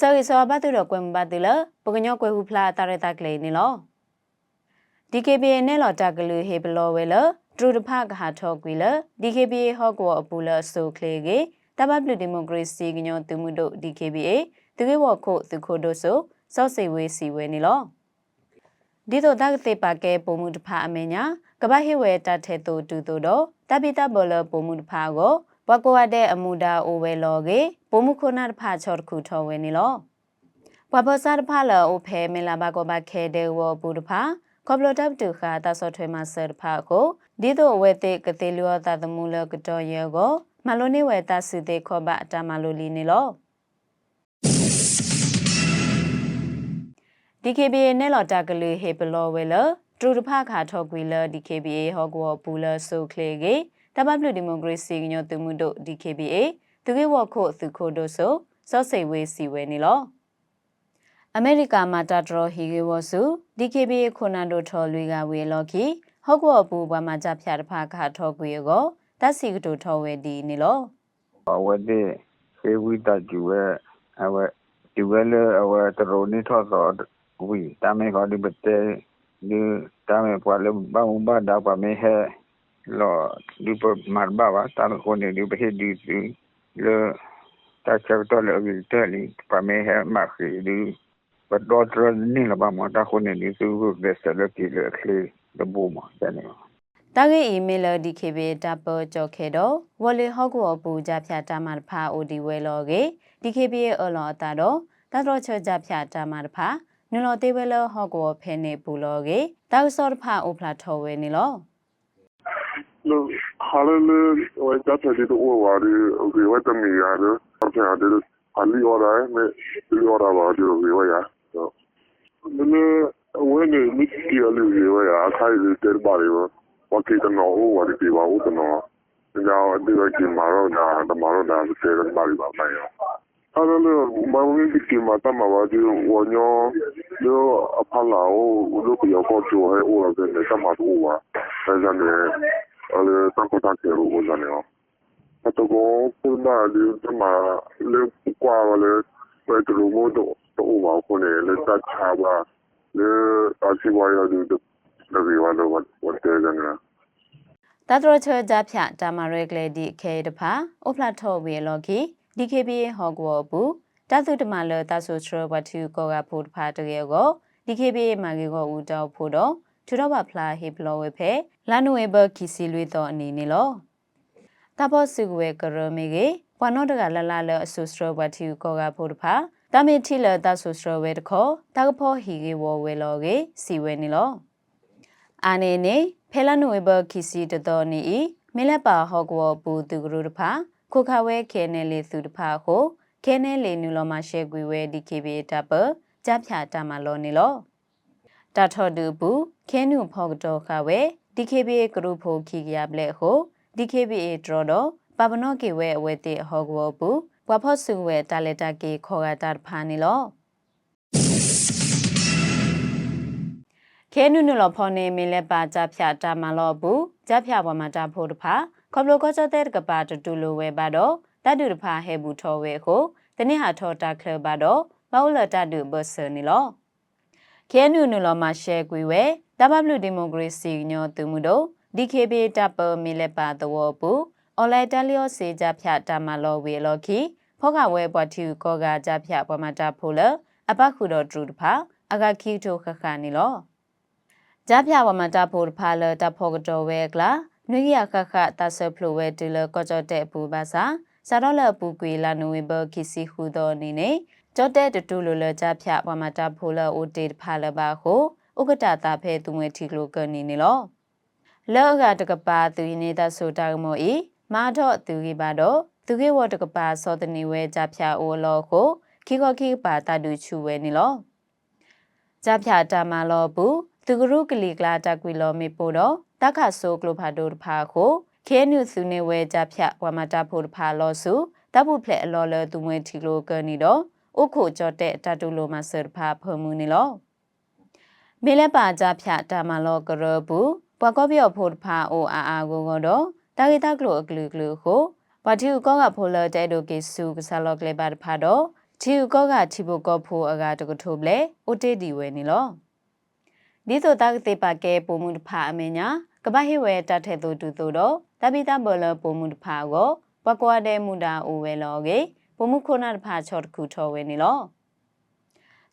စရိစောဘတ်တူတော့ကွမ်ဘတ်တူလပကညောကွယ်ဟုဖလာတာရတာကလေးနီလော DKBA နဲ့လော်တာကလူဟေဘလောဝဲလဒရူတဖကဟာထောကွေလ DKBA ဟော့ကောအပူလဆိုကလေကေတဘပလူဒီမိုကရေစီကညောသူမှုတို့ DKBA သူကေဝခုသူခိုတို့ဆိုစော့စေဝေးစီဝဲနီလောဒီတော့တကတိပါကဲပုံမှုတဖအမေညာကပဟိဝဲတထဲတူတူတို့တော့တပိတဘောလပုံမှုတဖကို ဘကွာတဲ့အမူဒါအိုဝဲလောကေပုံမှုခုနာတဖချော့တခုထော်ဝဲနီလောဘဘဆာတဖလောအိုဖဲမလာဘကောဘခဲတဲ့ဝပူတဖကောပလတပ်တူခါတဆော့ထွေမဆာတဖကိုဒီတော့ဝဲတဲ့ကတိလောတသမူလကတော်ရေကိုမလိုနေဝဲတဆုတဲ့ခောဘအတမလိုလီနေလော DKBA နဲ့လော်တာကလေးဟေပလောဝဲလထရူတဖခါထော့ကွေလ DKBA ဟောကောပူလဆိုကလေကေ တပတ်ပလူဒီမိုကရေစီညောသူမှုတို့ DKBA သူကေဝခုသူခိုတို့ဆိုစောစိတ်ဝေးစီဝဲနေလောအမေရိကမှာတာဒရဟီကေဝဆူ DKBA ခုနာတို့ထော်လွေကဝေလော်ခီဟောကောပူဘွားမှာကြဖျားတဖခါထော့ကွေကိုတက်စီကတို့ထော်ဝဲဒီနေလောဝတ်ဒီဖေဝီတာကျူရဲ့အဝဲဒီဝဲလေအဝဲတရိုနီထော့တော့ဝီတာမေခေါ်ဒီဘတဲဒီတာမေပွာလေဘာမဘာဒါပါမေဟဲ လောဒီပမာဘာဝတာကိုနေဒီဘဟဒီဒီလေတာချက်တော့လေဝီတဲလီပါမေဟဲမာခီဒီဘတ်တော့ရနီလာဘာမတာကိုနေဒီသူဘက်ဆလကီလေခလီဒဘူမတနေတာဂေအီမေလဒီခေဘေတပကြောခေတော့ဝလေဟော့ကောပူကြဖြာတာမတဖာအိုဒီဝဲလောကေဒီခေဘေအလောတာတော့တတော်ချကြဖြာတာမတဖာနလောတေဝဲလောဟော့ကောဖဲနေပူလောကေတောက်စောတဖာအိုဖလာထောဝဲနေလော လို့ဟာလည်းဝိုင်းကြတဲ့တူဝါရီဒီဝတ်တမီရတယ်အဖေအတယ်အလီအော်ရိုင်းမဲဒီအော်ရာဘာဒီလိုဝေးရတော့မင်းဝဲနေမိတီအလူဝေးရအခိုင်တဲ့ပါရီဝတ်ကိတနောဝါဒီပြပါဦးတနောညောဒီကကြီးမာရောနာတမာရောနာစေရပါရီပါမယ်အဲ့လိုမဝင်ဒီမှာတမဝါဒီဝညောလောအဖလာအိုလို့ပြောတော့ချိုဟဲအိုရတဲ့တမတူဝါဆက် ကြတယ် ale tanto tankero uzaneo atoko kuna li tama le kwa wale petro modo to wa kone le ta chaba le asiwa ya du de de wa lo wa wa te jana တတော်ချကြဖြာတာမရဲကလေဒီခေတဖာအိုဖလာထောဝေလောကီဒီခေဘီဟောကောဘူးတသုတမလတဆုထရဝတူကောကဖို့တဖာတကယ်ကိုဒီခေဘီမာဂေကိုဦးတောက်ဖို့တော့ ထူတော့ပါဖလာဟေဘလောဝေဖဲလာနွေဘခီစီလွေတော့အနေနဲ့လောတဘောစုဝဲကရမေကေပွာနောတကလလလအဆူစထရဝတူကောကဖို့တဖာတမေထီလတဆုစထရဝဲတခောတကဖောဟီကေဝဝဲလောကေစီဝဲနေလောအာနေနေဖဲလနွေဘခီစီတတော်နေဤမလက်ပါဟောကောပူသူကရူတဖာခုခဝဲခဲနေလေသူတဖာကိုခဲနေလေနူလောမရှဲကွေဝဲဒီကေဘီတပ်ပကြဖြာတမလောနေလော တထော်တူဘူးခဲနုဖောက်တော်ခဝဲ DKBA ကရုဖိုခိကရပလက်ဟို DKBA ဒရတော့ပပနော့ကေဝဲအဝဲတိဟောကဝဘူးဘွာဖော့စုဝဲတာလက်တာကေခေါ်ကတာဖာနေလောခဲနုနလောဖော်နေမင်းလက်ပါကြဖြာတာမလောဘူးကြဖြာပေါ်မှာတာဖို့တဖာခေါပလိုကောချတဲ့ကပါတူတူလိုဝဲပါတော့တတူတဖာဟဲဘူးထောဝဲကိုတနေ့ဟာထောတာကလပါတော့ဘောလတတူဘဆနေလော ခဲနုနလောမှာရှဲကွေဝဲတဘဘလူဒီမိုကရေစီညောသူမှုတို့ DKB တပ်ပမီလက်ပါသဝပူအွန်လိုင်းတလျောစေကြဖြတ်တမလောဝေလော်ခီဖောကဝဲပွားတီကောကကြဖြတ်ပမတာဖိုလအပခုတော်ဒရူတဖာအကခီတိုခခနီလောကြဖြတ်ပမတာဖိုတဖာလတဖောကတော်ဝဲကလာနွေရခခတဆဖလိုဝဲတူလကောကြတဲ့ပူပါစာစာတော့လပူကွေလာနိုဝင်ဘာခီစီဟူတော်နေနေ ကြောတဲ့တူလိုလကြဖြတ်ပမတာဖိုလအိုတေတဖာလပါကိုဥက္ကတာတာဖဲသူငွေထီကလိုကနေနေလောလောကတကပါသူနေတာဆိုတာမောဤမာတော့သူကြီးပါတော့သူကြီးဝတကပါစောတနေဝဲကြဖြာအိုလောကိုခိခခိပါတတူချူဝဲနေလောကြဖြာတာမလောဘူးသူကရုကလီကလာတကွီလောမေပိုတော့တခဆိုကလိုဖာဒိုတဖာကိုခဲနုစုနေဝဲကြဖြာဝမတာဖို့တဖာလောစုတပုဖလက်အလောလသူမွေထီလိုကနေတော့ ဥခိုကြော့တဲ့တတူလိုမဆရဖာဖမှုနေလောမေလက်ပါကြဖြတ်တာမလောကရဘူးဘွာကောပြော့ဖို့ဖာအိုအာအာကိုကတော့တာဂီတာကလိုအကလူကလူကိုဘာတီကောကဖိုလတဲဒိုကေဆူကဆာလောကလေပါဖာတော့ချီကောကချီဘကောဖိုအကတကထိုးပလေအိုတေဒီဝဲနီလောဒီဆိုတာကတိပါကဲပုံမှုတဖာအမညာကပဟိဝဲတထဲတူတူတော့တပိတာဘောလပုံမှုတဖာကိုပကွာတဲ့မူတာအိုဝဲလောကေ ပုံမှုခုနာတဖာချော့တခုထောဝဲနီလော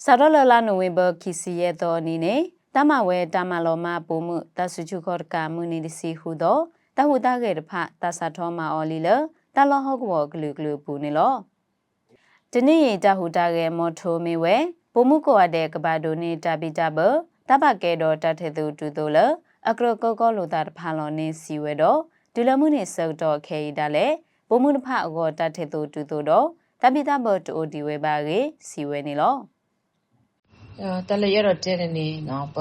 စာရလလာနိုဝင်ဘာခီစီရဲ့တော်နီနေတမဝဲတမလောမပုံမှုတဆုချုခောကမူနီဒီစီဟုတော့တဟုတာကေတဖတဆာထောမအော်လီလတလောဟောကောဂလူဂလူပူနီလောဒီနေ့တဟုတာကေမော်ထိုမီဝဲပုံမှုကိုအတဲ့ကဘာဒိုနေတာပိတာဘတပကဲတော့တထဲသူတူတူလအကရကောကောလိုတာတဖာလောနေစီဝဲတော့ဒူလမှုနေစောက်တော့ခဲရတာလေ ပုံမှုတဖအကောတထဲသူတူတူတော့တပိတာဘတူဒီဝဲပါကေစီဝဲနေလောတလေရတော့တဲ့နေနော်ပ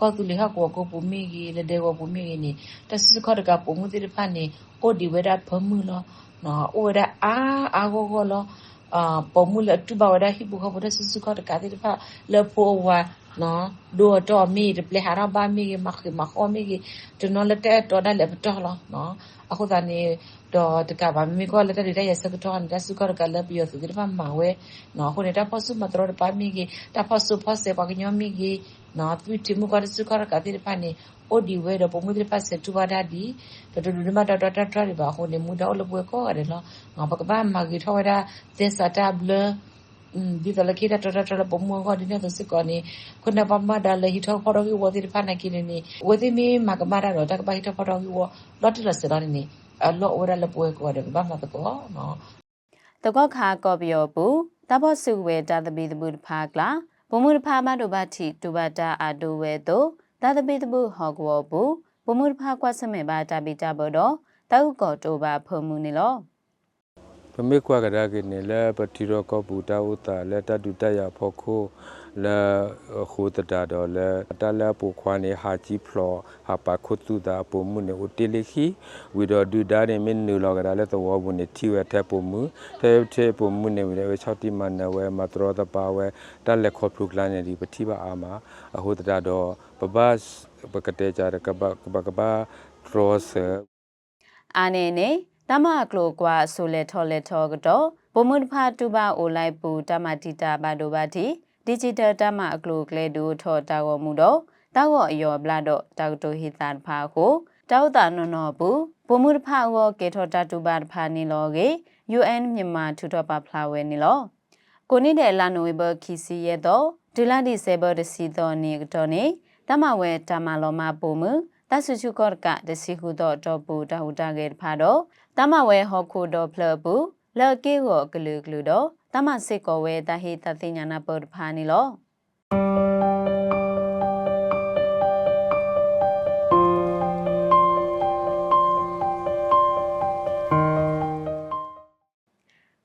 ကောတူလေဟာကိုကိုပူမီကြီးလေဒေကိုပူမီကြီးနေတစစခေါ်ကပူမှုတိဖာနေအိုဒီဝဲတာဖမှုလောနော်အိုဒါအာအာကိုကိုလော အာပမှုလတူဘဝဒါဟိဘူခဘဒစစခေါ်ကတိဖာလေပိုဝါနော်ဒိုတော့မီတပလေဟာရဘာမီမခမခေါမီတနော်လက်တဲ့တော့ဒါလည်းပတော်လောနော်အခုတည်းတော့တကဘာမီကောလက်တဲ့ရစကတော့ဒါစခေါ်ကလည်းပြီးရသူဒီဖာမဝဲနော်ခုနေတာဖဆုမတော်ပါမီကြီးတာဖဆုဖဆေပါကညမီကြီးနော်သူတိမှုကစခေါ်ကတိဖာနေ အိုဒီဝဲတော့ပုံမှုတိဖာစတူပါဒါဒီတော်တော်ဒီမှာတော်တော်တော်တော်ပါခုနေမူတော့လပွဲကောရတယ်နော်ငါပကဘာမဂီထောရတဲ့စတာဘလဒီတလကိတာတော်တော်ပုံမှုကဒီနေ့သစကောနေခုနပမဒါလေဟီထောဖော်တော်ကြီးဝတိဖာနာကိနေနေဝတိမီမကမာရတော့တကဘာဟီထောဖော်တော်ကြီးဝလော့တလစရနေအလောဝရလပွဲကောတယ်ဘာမှတကောနော်တကောခါကောပြောဘူးတဘောစုဝဲတာတပိတပုတဖာကလာဘုံမှုတဖာမတို့ဘာတိတူဘာတာအာတူဝဲတို့ တာတပိတပုဟောကောဘူးဘုံမှုတဖာကွာစမဲဘာတာပိတာဘောတော့တောက်ကောတူဘာဖုံမှုနေလော ပမေကွာကရာကနေလဲပတိရောကဘူတာဥတာလဲတတုတရဖို့ခိုလဲခိုတတာတော့လဲတလဲပူခွာနေဟာကြီးဖလောဟာပါခုတုတာပုံမှုနေဥတီလိခိဝီတော့ဒူဒါနေမင်းနူလောကရာလဲတော့ဘူးနေတီဝဲတဲ့ပုံမှုတဲ့တဲ့ပုံမှုနေဝဲ6တိမနဝဲမတရောတပါဝဲတလဲခေါ်ပရုကလာနေဒီပတိပါအာမအဟိုတတာတော့ပပပကတဲ့ကြရကဘကဘကဘထရောဆအာနေနေ တမကလိုကွာဆိုလေထော်လေထော်ကတော့ဘုံမှုတဖာတူပါအိုလိုက်ပူတမတီတာဘာဒိုဘာတီဒီဂျစ်တယ်တမအကလိုကလေဒူထော်တာဝမှုတော့တောက်ော်အယောဘလာတော့တောက်တိုဟီတာတဖာကိုတောက်တာနော်နော်ဘူးဘုံမှုတဖာဝကေထော်တာတူပါတဖာနီလောကေ UN မြန်မာထူထော်ပါဖလာဝဲနီလောကိုနေတဲ့လာနိုဝေဘခီစီရဲ့တော့ဒူလာဒီဆေဘဒစီတော်နေကတော့နေတမဝဲတမလောမပုံမှု တဆူချူကော့ကဒစီဟုတော့တော့ပူတဟူတာကေတဖာတော့တမဝဲဟော်ခိုတော့ဖလဘူးလော်ကေကိုဂလူဂလူတော့တမစစ်ကောဝဲတဟိတသိညာနာပုတ်ဖာနီလော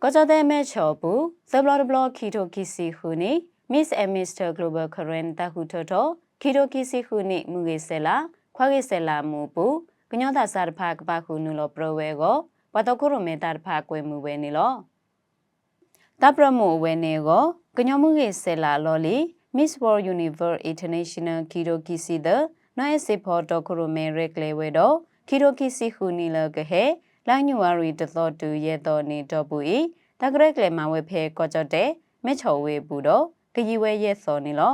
ကောကြတဲ့မဲချောဘူးဇဘလဘလခီတိုကီစီဟူနီ Miss and Mr Global Current တခုထော်ထောခီတိုကီစီဟူနီမူဂေဆဲလာ ခွာဂေဆဲလာမူပူကညောတာစာတဖာကပခုနူလောပရဝဲကိုပတခုရမေတာတဖာကွယ်မှုဝဲနေလောတပရမူဝဲနေကိုကညောမှုဂေဆဲလာလော်လီ Miss World Universe International Kiro Kisi the နိုင်စေဖို့တခုရမေရက်လေဝဲတော့ Kiro Kisi ဟူနီလကဟဲလိုင်းညူဝရီတသောတူရဲ့တော်နေတော့ဘူးဤတကရက်လေမဝဲဖဲကောကြတဲ့မဲချော်ဝဲဘူးတော့ကကြီးဝဲရဲ့စော်နေလော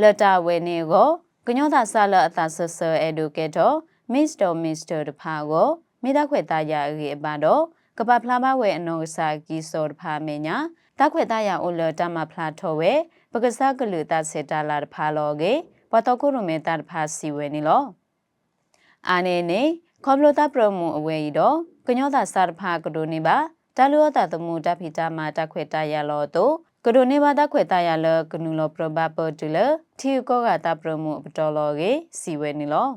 လတာဝဲနေကို ကညောတာဆလအသာဆဆအေဒူကေတော့ Mr. Mr. တဖာကိုမိသားခွေသားရရေပါတော့ကပဖလာမဝဲအနောစာကီစောတဖာမေညာတခွေသားရအိုလတမဖလာထောဝဲပကစားကလူတဆေတာလာတဖာလောကေပတကုရမေတာတဖာစီဝဲနေလောအာနေနေခေါပလိုတာပရမူအဝဲဤတော့ကညောတာစာတဖာကဒိုနေပါတလူဝတာသမူတဖိတာမာတခွေတာရလောတော့ ကဒိုနေပါတခွေတာရလကနူလောပရဘပတူလထီကောကတာပရမူပတော်လောကေစီဝဲနေလော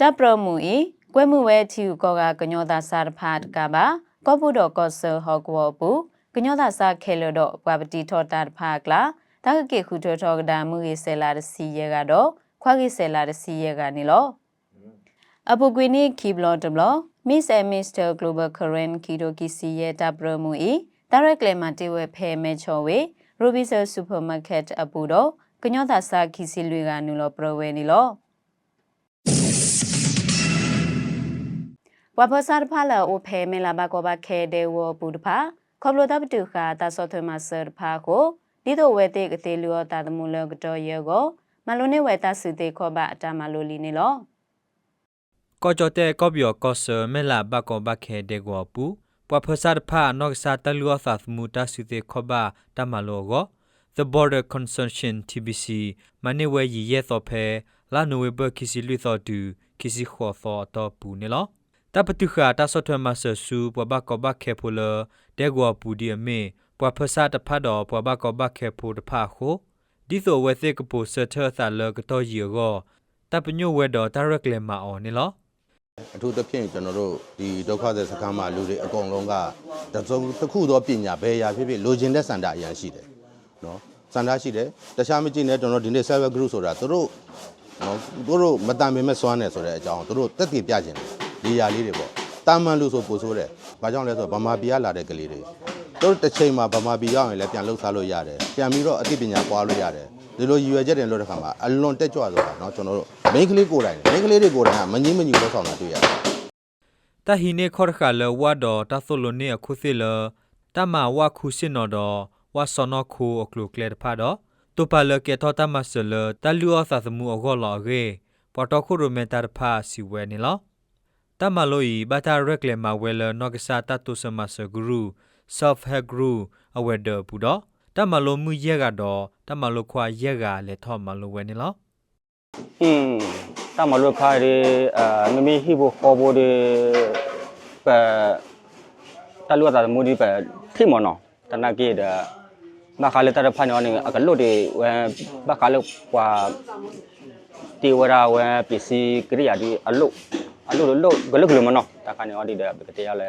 တပရမူဤကွဲမှုဝဲထီကောကကညောတာစာတဖာတကပါကောပုတော်ကောဆဟောကောဘူးကညောတာစာခဲလတော့ဘွာပတိထောတာတဖာကလာတကကေခုထောထောကဒါမှုရေဆဲလာတစီရဲကတော့ခွာကေဆဲလာတစီရဲကနေလောအပူကွေနီခီဘလော့တဘလော့ Miss and Mr Global Current Kido Kisi ရဲ့တပရမူဤ direct claim တီဝဲဖဲမဲချော်ဝေ Robisel supermarket အပူတော့ကညောသာစာခီစီလွေကနူလောပရဝဲနီလောဝဘဆာဖာလာအိုဖဲမဲလာဘကောဘခဲဒေဝပူတဖာခေါပလိုတပ်တူခါတာဆော့ထွေမဆာဖာကိုဒီတော့ဝဲတဲ့ကသေးလူောတာသမူလောကတော်ရောကိုမလုံးနဲ့ဝဲတာစုသေးခောဘအတမလိုလီနေလောကောကြတဲ့ကောပြောကောဆမဲလာဘကောဘခဲဒေဝပူ ပဝဖဆာဖာနော့ဆာတလူအဖဖမူတာစီတေခဘတမလောဂ The Border Consortium TBC မနေဝဲရည်ရဲ့တော့ဖဲလာနိုဝေဘခီစီလွီတော်တူခီစီခေါ်တော်တော့ပူနေလောတပတုခာတဆော့ထွဲမဆဆူပဝဘကဘခေဖိုလတဲဂောပူဒီအမေပဝဖဆာတဖတ်တော်ပဝဘကဘခေဖိုတဖာခိုဒီဆိုဝဲစစ်ကပိုဆာထသလကတော့ရေကောတပညိုဝဲတော်တရက်လေမာအော်နေလော အထူးသဖြင့်ကျွန်တော်တို့ဒီဒုက္ခသည်စခန်းမှာလူတွေအကုန်လုံးကတစုံတစ်ခုသောပညာဘယ်ရာဖြစ်ဖြစ်လိုချင်တဲ့စန္ဒအရန်ရှိတယ်နော်စန္ဒရှိတယ်တခြားမကြည့်နဲ့ကျွန်တော်ဒီနေ့ server group ဆိုတာသူတို့နော်သူတို့မတန်ပေမဲ့စွမ်းတယ်ဆိုတဲ့အကြောင်းသူတို့တက်တည်ပြခြင်းဒီຢာလေးတွေပေါ့တာမန်လို့ဆိုပို့ဆိုးတယ်ဘာကြောင့်လဲဆိုတော့ဗမာပြည်ကလာတဲ့ကလေးတွေသူတို့တစ်ချိန်မှာဗမာပြည်ရောက်ရင်လည်းပြန်လှုပ်ရှားလို့ရတယ်ပြန်ပြီးတော့အသိပညာပွားလို့ရတယ် ဒီလိုရည်ရွယ်ချက်တွေလို့တဲ့ခါမှာအလွန်တက်ကြွဆိုတာเนาะကျွန်တော်တို့ main ကလေးကိုယ်တိုင် main ကလေးတွေကိုယ်တိုင်ကမငင်းမညူလောက်ဆောင်တာတွေ့ရတယ် တဟိနေခေါရခါလဝါဒတသလိုနေအခုစီလတမဝခုစင်နော်ဒဝါစနခုအကလုကလက်ဖာဒတူပါလကေတောတမဆလတလူအသသမူအဂောလောရေပတခုရမေတာဖာစီဝဲနေလောတမလိုဤဘတာရက်လေမဝဲလနော့ကဆာတတုစမဆဂရုဆော့ဖ်ဟက်ဂရုအဝဲဒပူဒ တမလိုမှုရက်ကတော့တမလိုခွာရက်ကလည်းထော့မလိုဝဲနေလောอืมတမလိုခါရီအာနမီဟိဘခေါ်ဘိုဒီပဲတလူတာမူဒီပဲခိမနောတနကေဒမခါလေတရဖန်ယောနေအကလို့ဒီဝဲဘခါလို့ကွာတေဝရာဝဲပစ္စည်းကရိယာဒီအလို့အလို့လို့ဂလုဂလုမနောတခါနေအော်ဒီတဲ့ပကတေရလဲ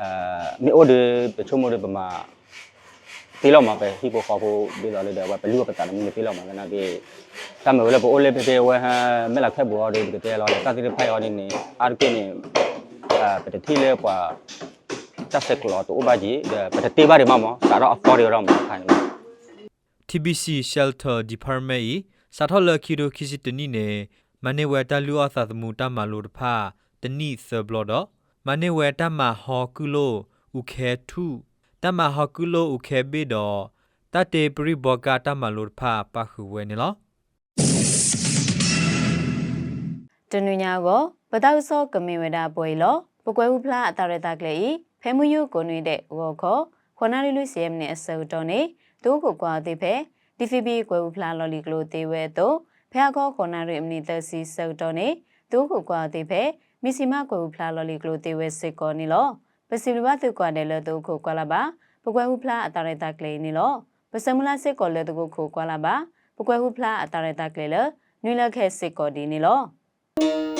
အဲမေအိုဒီပချုံမိုဒီပမာ ပေးလောက်မှာပဲဟီပိုဖော်ဖို့ပေးတော်လေးတယ်ဝဘလူကပတာနမီပေးလောက်မှာကနာပေးတမဝလပိုအိုလေးပေးဝဟမက်လာခက်ဘောလေးပေးတယ်လောကတိဖိုင်အော်နေနေအာကိနေအာပတတိလေးကွာတက်ဆက်ကလောတူဘာကြီးပတတိဘာတွေမှာမစာတော့အပေါ်တွေရောမှာခိုင်း TBC shelter department စာထော်လခီရိုခီစီတနီနေမနေဝတလူအသသမူတမလို့တဖတနိဆဘလော့တော့မနေဝတမဟော်ကူလိုဥခဲထု တမဟကုလိုဥခဲဘေတော့တတေပရိဘောကတမလို့ဖာပခုဝဲနေလောတနွညာကိုပတောက်စောကမင်ဝဒပွေလောပကွယ်ဥဖလားအတရတကလေဖဲမှုယုကိုနွေတဲ့ဝော်ခောခနာလူလူစီယမ်နဲ့အစေတော်နေဒိုးကိုကွာသေးဖဲ DFB ကွယ်ဥဖလားလော်လီကလိုသေးဝဲတော့ဖဲကောခနာရီအမနီသစီစေတော်နေဒိုးကိုကွာသေးဖဲမီစီမကွယ်ဥဖလားလော်လီကလိုသေးဝဲစစ်ကောနေလော ပစီလဘတုကွာတယ်လို့တူကိုကွာလာပါပကွဲဥဖလားအတာရတာကလေးနေလောပစမလာစစ်ကောလို့တူကိုကွာလာပါပကွဲဥဖလားအတာရတာကလေးလနွေလခဲစစ်ကောဒီနေလော